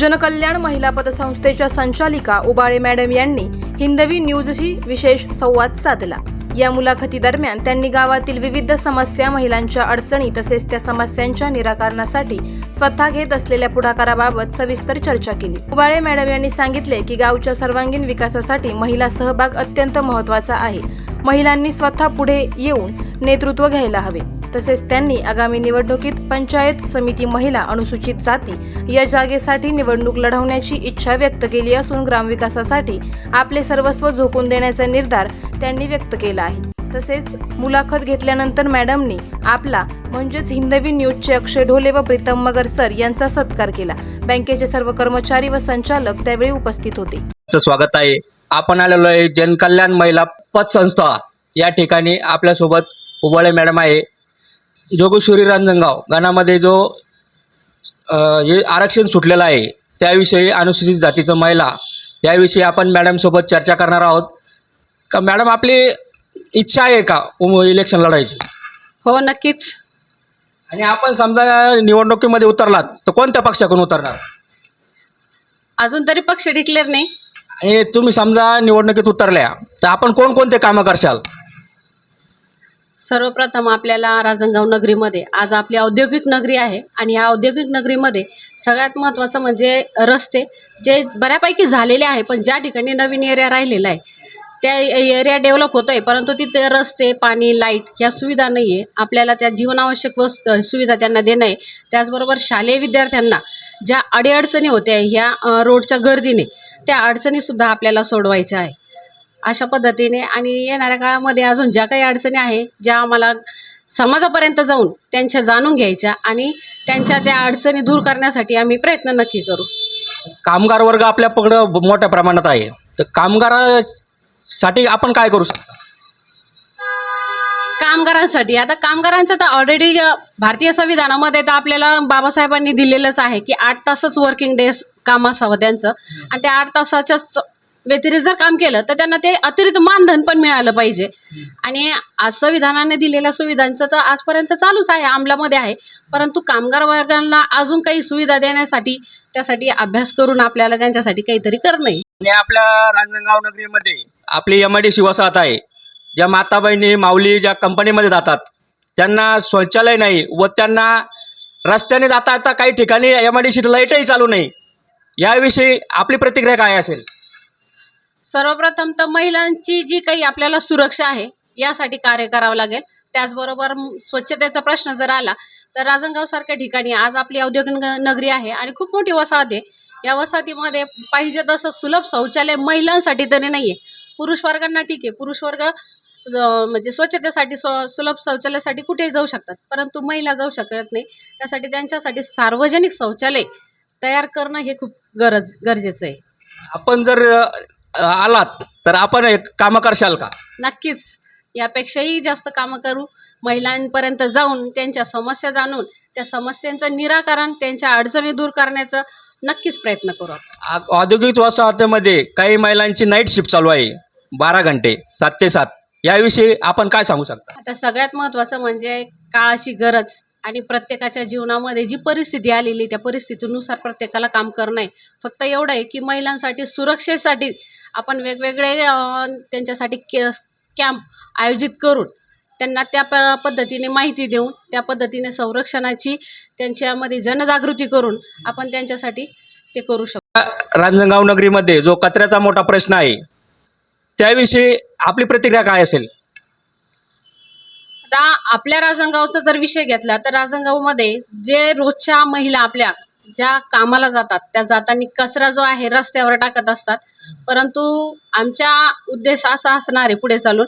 जनकल्याण महिला पतसंस्थेच्या संचालिका उबाळे मॅडम यांनी हिंदवी न्यूजशी विशेष संवाद साधला. या मुलाखतीदरम्यान त्यांनी गावातील विविध समस्या महिलांच्या अडचणी तसेच त्या समस्यांच्या निराकरणासाठी स्वतः घेत असलेल्या पुढाकाराबाबत सविस्तर चर्चा केली. उबाळे मॅडम यांनी सांगितले की गावच्या सर्वांगीण विकासासाठी महिला सहभाग अत्यंत महत्त्वाचा आहे. महिलांनी स्वतः पुढे येऊन नेतृत्व घ्यायला हवे. तसेच त्यांनी आगामी निवडणुकीत पंचायत समिती महिला अनुसूचित जाती या जागेसाठी निवडणूक लढवण्याची इच्छा व्यक्त केली असून ग्रामविकासासाठी आपले सर्वस्व झोकून देण्याचा निर्धार त्यांनी व्यक्त केला आहे. तसेच मुलाखत घेतल्यानंतर मॅडमनी आपला म्हणजेच हिंदवी न्यूजचे अक्षय ढोले व प्रीतम मगर सर यांचा सत्कार केला. बँकेचे सर्व कर्मचारी व संचालक त्यावेळी उपस्थित होते. स्वागत आहे. आपण आलेलो आहे जनकल्याण महिला पतसंस्था या ठिकाणी आपल्यासोबत उबाळे मॅडम आहे. जोगेश्वरी रांजणगाव गाण्यामध्ये जो हे आरक्षण सुटलेलं आहे त्याविषयी अनुसूचित जातीचं महिला याविषयी आपण मॅडमसोबत चर्चा करणार आहोत. का मॅडम आपली इच्छा आहे का उम- इलेक्शन लढायची? हो नक्कीच. आणि आपण समजा निवडणुकीमध्ये उतरलात तर कोणत्या पक्षाकडून उतरणार? अजून तरी पक्ष डिक्लेअर नाही. आणि तुम्ही समजा निवडणुकीत उतरल्या तर आपण कोणकोणते कामं करशाल? सर्वप्रथम आपल्याला राजनगाव नगरीमध्ये आज आपली औद्योगिक नगरी आहे आणि या औद्योगिक नगरीमध्ये सगळ्यात महत्त्वाचं म्हणजे रस्ते जे बऱ्यापैकी झालेले आहे पण ज्या ठिकाणी नवीन एरिया राहिलेला आहे त्या एरिया डेव्हलप होतो आहे परंतु तिथे रस्ते पाणी लाइट ह्या सुविधा नाही आहे आपल्याला त्या जीवनावश्यक वस् सुविधा त्यांना देणं आहे. त्याचबरोबर शालेय विद्यार्थ्यांना ज्या अडीअडचणी होत्या ह्या रोडच्या गर्दीने त्या अडचणीसुद्धा आपल्याला सोडवायच्या आहे. अशा पद्धतीने आणि येणाऱ्या काळामध्ये अजून ज्या काही अडचणी आहे ज्या आम्हाला समाजापर्यंत जाऊन त्यांच्या जाणून घ्यायच्या आणि त्यांच्या त्या अडचणी दूर करण्यासाठी आम्ही प्रयत्न नक्की करू. कामगार वर्ग आपल्या पकडं मोठ्या प्रमाणात आहे. तर कामगारासाठी आपण काय करू शकतो? कामगारांसाठी. आता कामगारांचं तर ऑलरेडी भारतीय संविधानामध्ये तर आपल्याला बाबासाहेबांनी दिलेलंच आहे की आठ तासच वर्किंग डेज काम असावं त्यांचं. आणि त्या आठ तासाच्याच व्यतिरिक्त जर काम केलं तर त्यांना ते अतिरिक्त मानधन पण मिळालं पाहिजे. आणि आज संविधानाने दिलेल्या सुविधांचं तर आजपर्यंत चालूच आहे अंमलामध्ये आहे. परंतु कामगार वर्गांना अजून काही सुविधा देण्यासाठी त्यासाठी अभ्यास करून आपल्याला त्यांच्यासाठी काहीतरी करणं आणि आपल्या रांजणगाव नगरीमध्ये आपली एम आय डी वसाहत आहे. ज्या माता बहिणी माऊली ज्या कंपनीमध्ये जातात त्यांना शौचालय नाही व त्यांना रस्त्याने जाता जाता काही ठिकाणी एम आय डी लाईटही चालू नाही. याविषयी आपली प्रतिक्रिया काय असेल? सर्वप्रथम तर महिलांची जी काही आपल्याला सुरक्षा आहे यासाठी कार्य करावं लागेल. त्याचबरोबर स्वच्छतेचा प्रश्न जर आला तर राजनगाव सारख्या ठिकाणी आज आपली औद्योगिक नगरी आहे आणि खूप मोठी वसाहत आहे. या वसाहतीमध्ये पाहिजे तसं सुलभ शौचालय महिलांसाठी तरी नाही आहे पुरुष वर्गांना ठीक आहे. पुरुष वर्ग म्हणजे स्वच्छतेसाठी स्व सुलभ शौचालयासाठी कुठेही जाऊ शकतात. परंतु महिला जाऊ शकत नाही. त्यासाठी त्यांच्यासाठी सार्वजनिक शौचालय तयार करणं हे खूप गरज गरजेचं आहे. आपण जर आलात तर आपण एक कामं करशाल का? नक्कीच. यापेक्षाही जास्त कामं करू. महिलांपर्यंत जाऊन त्यांच्या समस्या जाणून त्या समस्यांचं निराकरण त्यांच्या अडचणी दूर करण्याचं नक्कीच प्रयत्न करू आपण. आ- औद्योगिक वसाहतीमध्ये काही महिलांची नाईट शिफ्ट चालू आहे. बारा घंटे सात ते सात. याविषयी आपण काय सांगू शकता? आता सगळ्यात महत्त्वाचं म्हणजे काळाची गरज. आणि प्रत्येकाच्या जीवनामध्ये जी परिस्थिती आलेली त्या परिस्थितीनुसार प्रत्येकाला काम करणं आहे. फक्त एवढं आहे की महिलांसाठी सुरक्षेसाठी आपण वेगवेगळे त्यांच्यासाठी के कॅम्प आयोजित करून त्यांना त्या प पद्धतीने माहिती देऊन त्या पद्धतीने संरक्षणाची त्यांच्यामध्ये जनजागृती करून आपण त्यांच्यासाठी ते करू शकतो. रांजणगाव नगरीमध्ये जो कचऱ्याचा मोठा प्रश्न आहे त्याविषयी आपली प्रतिक्रिया काय असेल? आता आपल्या राजनगावचा जर विषय घेतला तर राजनगावमध्ये जे रोजच्या महिला आपल्या ज्या कामाला जातात त्या जाताना कचरा जो आहे रस्त्यावर टाकत असतात. परंतु आमच्या उद्देश असा असणार आहे पुढे चालून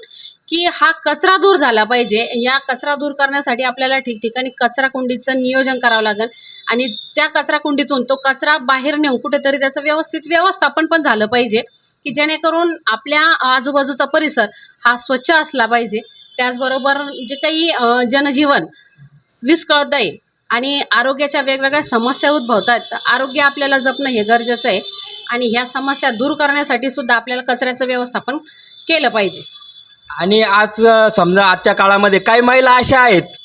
की हा कचरा दूर झाला पाहिजे. या कचरा दूर करण्यासाठी आपल्याला ठिकठिकाणी कचरा कुंडीचं नियोजन करावं लागेल. आणि त्या कचरा कुंडीतून तो कचरा बाहेर नेऊन कुठेतरी त्याचं व्यवस्थित व्यवस्थापन पण झालं पाहिजे की जेणेकरून आपल्या आजूबाजूचा परिसर हा स्वच्छ असला पाहिजे. त्याचबरोबर जे काही जनजीवन विस्कळत आहे आणि आरोग्याच्या वेगवेगळ्या समस्या उद्भवतात तर आरोग्य आपल्याला जपणं हे गरजेचं आहे. आणि ह्या समस्या दूर करण्यासाठी सुद्धा आपल्याला कचऱ्याचं व्यवस्थापन केलं पाहिजे. आणि आज समजा आजच्या काळामध्ये काही महिला अशा आहेत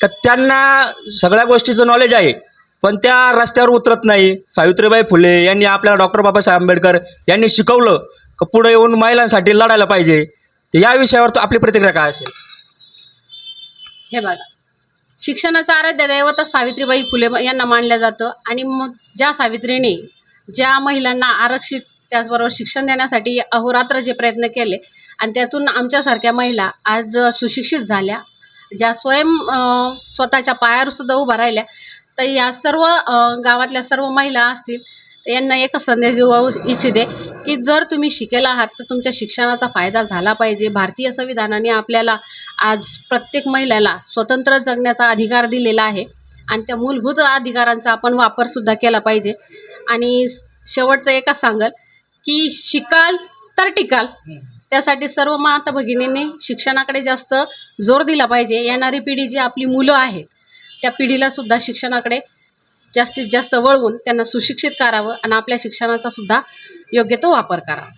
का त्यांना सगळ्या गोष्टीचं नॉलेज आहे पण त्या रस्त्यावर उतरत नाही. सावित्रीबाई फुले यांनी आपल्याला डॉक्टर बाबासाहेब आंबेडकर यांनी शिकवलं का पुढे येऊन महिलांसाठी लढायला पाहिजे. तर या विषयावर आपली प्रतिक्रिया काय असेल? हे बघा. शिक्षणाचं आराध्य दैवत सावित्रीबाई फुले यांना मानलं जातं आणि मग ज्या सावित्रीने ज्या महिलांना आरक्षित त्याचबरोबर शिक्षण देण्यासाठी अहोरात्र जे प्रयत्न केले आणि त्यातून आमच्यासारख्या महिला आज सुशिक्षित झाल्या ज्या स्वयं स्वतःच्या पायावर सुद्धा उभा राहिल्या तर या सर्व गावातल्या सर्व महिला असतील तर यांना एकच संदेश देऊ इच्छिते की जर तुम्ही शिकेला आहात तर तुमच्या शिक्षणाचा फायदा झाला पाहिजे. भारतीय संविधानाने आपल्याला आज प्रत्येक महिलेला स्वतंत्र जगण्याचा अधिकार दिलेला आहे आणि त्या मूलभूत अधिकारांचा आपण वापरसुद्धा केला पाहिजे. आणि शेवटचं एकच सांगल की शिकाल तर टिकाल. त्यासाठी सर्व माता भगिनींनी शिक्षणाकडे जास्त जोर दिला पाहिजे. येणारी पिढी जी आपली मुलं आहेत त्या पिढीला सुद्धा शिक्षणाकडे जास्तीत जास्त वळवून त्यांना सुशिक्षित करावं आणि आपल्या शिक्षणाचा सुद्धा योग्य तो वापर करावा.